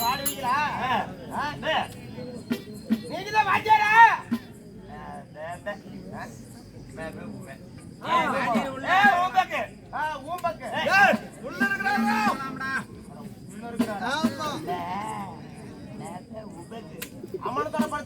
பாடுவீங்களா நீங்க தான் வாத்தியாரா. அம்மன்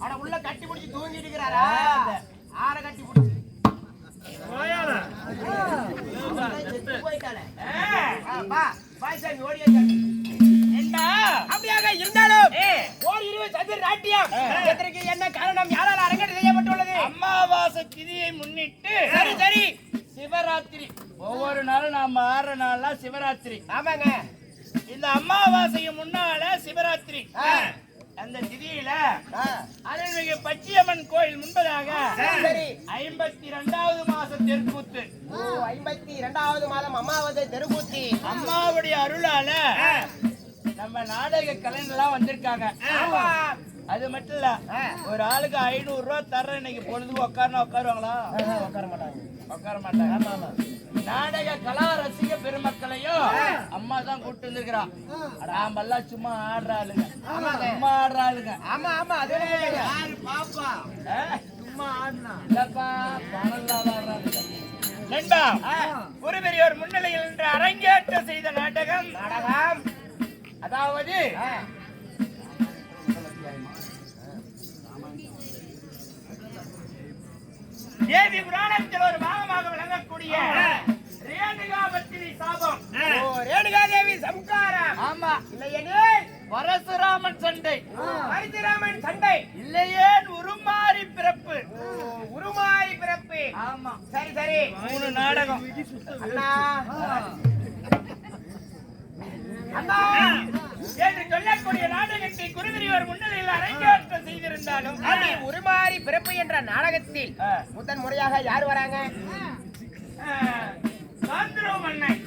அட உள்ள கட்டி பிடிச்சி தூங்கிட்டு இருக்கிறாரா ஆற கட்டி பிடிச்சி அப்படியாக இருந்தாலும் இருபது சதுர நாட்டியம் என்ன காரணம் யாரால் அரங்கேற்றம் செய்யப்பட்டுள்ளது அமாவாசை திதியை முன்னிட்டு சரி சரி. சிவராத்திரி. ஒவ்வொரு நாளும் நாம ஆடுற நாள்லாம் சிவராத்திரி. ஆமாங்க. இந்த அமாவாசைக்கு முன்னால சிவராத்திரி. அந்த திதியில அருள்மிகு பச்சியம்மன் கோயில் முன்பதாக ஐம்பத்தி இரண்டாவது மாசம் தெற்கூத்து ஓ ஐம்பத்தி இரண்டாவது மாதம் அமாவாசை தெருக்கூத்தி. அம்மாவுடைய அருளால நம்ம நாடக கலைஞர்லாம் வந்திருக்காங்க. அது மட்டும் இல்ல ஒரு ஆளுக்கு ஐநூறு ரூபாய் தர்றேன் இன்னைக்கு பொழுதுக்கு உட்காருனா உட்காருவாங்களா? உட்கார மாட்டாங்க. உட்கார மாட்டாங்க. நாடக கலா ரசிக பெருமக்களையும் அம்மா தான் கூப்பிட்டு வந்திருக்கிறான் நாமெல்லாம் சும்மா ஆடுற ஆளுங்க சும்மா ஆடுற ஆளுங்க ஆமா ஆமா அது? பாப்பா? சும்மா ஆடினா. இல்லப்பா பணம் இல்லாத ஆடுறாளுங்க. நண்பா ஒரு பெரியவர் முன்னிலையில் இன்று அரங்கேற்றம் செய்த நாடகம். நாடகம். அதாவது தேவி புராணத்தில் ஒரு பரசுராமன் சண்டை. பரசுராமன் சண்டை. இல்லையேன் உருமாறி பிறப்பு. உருமாறி பிறப்பு. ஆமா. சரி சரி. மூணு நாடகம். அண்ணா. அண்ணா. என்று சொல்லக்கூடிய நாடகத்தை குருவிரிவர் முன்னிலையில் அரங்கேற்றம் செய்திருந்தாலும் அடி உருமாறி பிறப்பு என்ற நாடகத்தில். முதன் முறையாக யார் வராங்க? சாந்திரோ மன்னன்.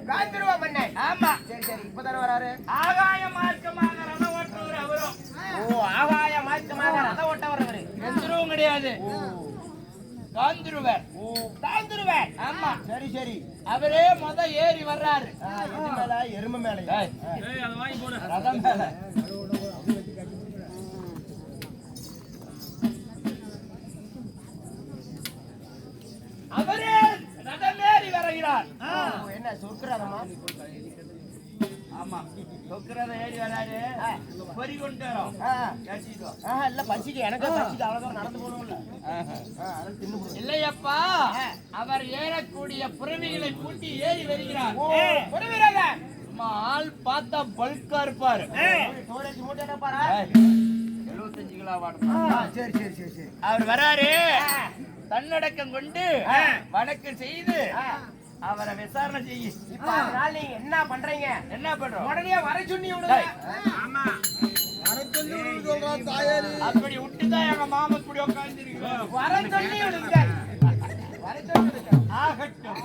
ஓ, காந்திருவ மன்னன். ஆமா. சரி சரி இப்பதானே வராரு? ஆகாய மார்க்கமாக ரத ஓட்டுவர் அவரும் ஓ ஆகாய மாற்றமாக ரத ஓட்ட வரவரு எந்திரவும் கிடையாது. காந்திருவர். ஓ. காந்திருவன் ஆமா. சரி சரி. அவரே முத ஏறி வர்றாரு. எது மேல? எருமை மேல. ரதம் மேல. என்ன சொற்கிறாரம்மா ஆமா. சொக்கிறத ஏறி வராரு பொறி கொண்டு வரோம் கட்டிட்டு வா. ஆஹா இல்ல பசிக்கு. எனக்கு பசிக்கு. அவ்வளவு தூரம் நடந்து போகணும்ல. இல்லையப்பா அவர் ஏறக்கூடிய புறவிகளை பூட்டி ஏறி வருகிறார். ஓ. புரிவீரன் சும்மா ஆள் பார்த்தா பல்கா இருப்பாரு. ஸ்டோரேஜ் மூட்டை எழுபத்தஞ்சு கிலோ சரி சரி சரி சரி. அவர் வராரு. தன்னடக்கம் கொண்டு வணக்கம் செய்து. அவரை விசாரணை செய்ய. இப்ப அதனால நீங்க என்ன பண்றீங்க? என்ன பண்றோம்? உடனே வர சொன்னி விடுங்க. ஆமா. அப்படி விட்டுதான் எங்க மாமா இப்படி உட்காந்துருக்கு வர சொல்லி விடுங்க. வர சொல்லி ஆகட்டும்.